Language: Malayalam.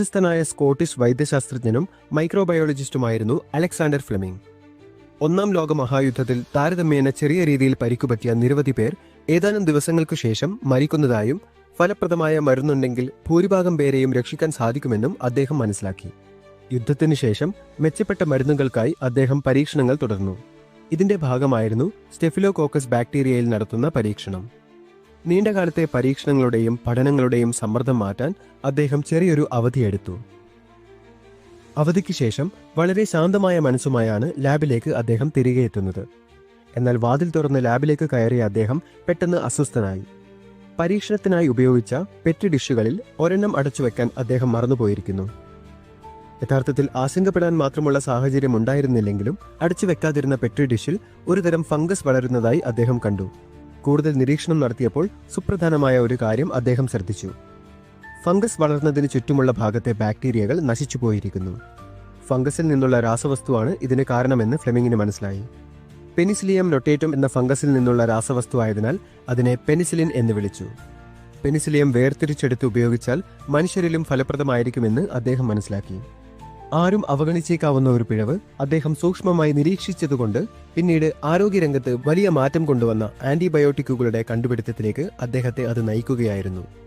പ്രശസ്തനായ സ്കോട്ടിഷ് വൈദ്യശാസ്ത്രജ്ഞനും മൈക്രോബയോളജിസ്റ്റുമായിരുന്നു അലക്സാണ്ടർ ഫ്ലെമിംഗ്. ഒന്നാം ലോക മഹായുദ്ധത്തിൽ താരതമ്യേന ചെറിയ രീതിയിൽ പരിക്കുപറ്റിയ നിരവധി പേർ ഏതാനും ദിവസങ്ങൾക്കു ശേഷം മരിക്കുന്നതായും ഫലപ്രദമായ മരുന്നുണ്ടെങ്കിൽ ഭൂരിഭാഗം പേരെയും രക്ഷിക്കാൻ സാധിക്കുമെന്നും അദ്ദേഹം മനസ്സിലാക്കി. യുദ്ധത്തിനു ശേഷം മെച്ചപ്പെട്ട മരുന്നുകൾക്കായി അദ്ദേഹം പരീക്ഷണങ്ങൾ തുടർന്നു. ഇതിന്റെ ഭാഗമായിരുന്നു സ്റ്റെഫിലോകോക്കസ് ബാക്ടീരിയയിൽ നടത്തുന്ന പരീക്ഷണം. നീണ്ടകാലത്തെ പരീക്ഷണങ്ങളുടെയും പഠനങ്ങളുടെയും സമ്മർദ്ദം മാറ്റാൻ അദ്ദേഹം ചെറിയൊരു അവധിയെടുത്തു അവധിക്ക് ശേഷം വളരെ ശാന്തമായ മനസ്സുമായാണ് ലാബിലേക്ക് അദ്ദേഹം തിരികെ എത്തുന്നത്. എന്നാൽ വാതിൽ തുറന്ന് ലാബിലേക്ക് കയറിയ അദ്ദേഹം പെട്ടെന്ന് അസ്വസ്ഥനായി. പരീക്ഷണത്തിനായി ഉപയോഗിച്ച പെറ്റ് ഡിഷുകളിൽ ഒരെണ്ണം അടച്ചുവെക്കാൻ അദ്ദേഹം മറന്നുപോയിരിക്കുന്നു. യഥാർത്ഥത്തിൽ ആശങ്കപ്പെടാൻ മാത്രമുള്ള സാഹചര്യം ഉണ്ടായിരുന്നില്ലെങ്കിലും അടച്ചു വെക്കാതിരുന്ന പെട്രി ഡിഷിൽ ഒരുതരം ഫംഗസ് വളരുന്നതായി അദ്ദേഹം കണ്ടു. കൂടുതൽ നിരീക്ഷണം നടത്തിയപ്പോൾ സുപ്രധാനമായ ഒരു കാര്യം അദ്ദേഹം ശ്രദ്ധിച്ചു. ഫംഗസ് വളർന്നതിന് ചുറ്റുമുള്ള ഭാഗത്തെ ബാക്ടീരിയകൾ നശിച്ചുപോയിരിക്കുന്നു ഫംഗസിൽ നിന്നുള്ള രാസവസ്തുവാണ് ഇതിന് കാരണമെന്ന് ഫ്ലെമിങ്ങിന് മനസ്സിലായി. പെനിസിലിയം നൊട്ടേറ്റം എന്ന ഫംഗസിൽ നിന്നുള്ള രാസവസ്തു ആയതിനാൽ അതിനെ പെനിസിലിൻ എന്ന് വിളിച്ചു. പെനിസിലിയം വേർതിരിച്ചെടുത്ത് ഉപയോഗിച്ചാൽ മനുഷ്യരിലും ഫലപ്രദമായിരിക്കുമെന്ന് അദ്ദേഹം മനസ്സിലാക്കി. ആരും അവഗണിച്ചേക്കാവുന്ന ഒരു പിഴവ് അദ്ദേഹം സൂക്ഷ്മമായി നിരീക്ഷിച്ചതുകൊണ്ട് പിന്നീട് ആരോഗ്യരംഗത്ത് വലിയ മാറ്റം കൊണ്ടുവന്ന ആന്റിബയോട്ടിക്കുകളുടെ കണ്ടുപിടുത്തത്തിലേക്ക് അദ്ദേഹത്തെ അത് നയിക്കുകയായിരുന്നു.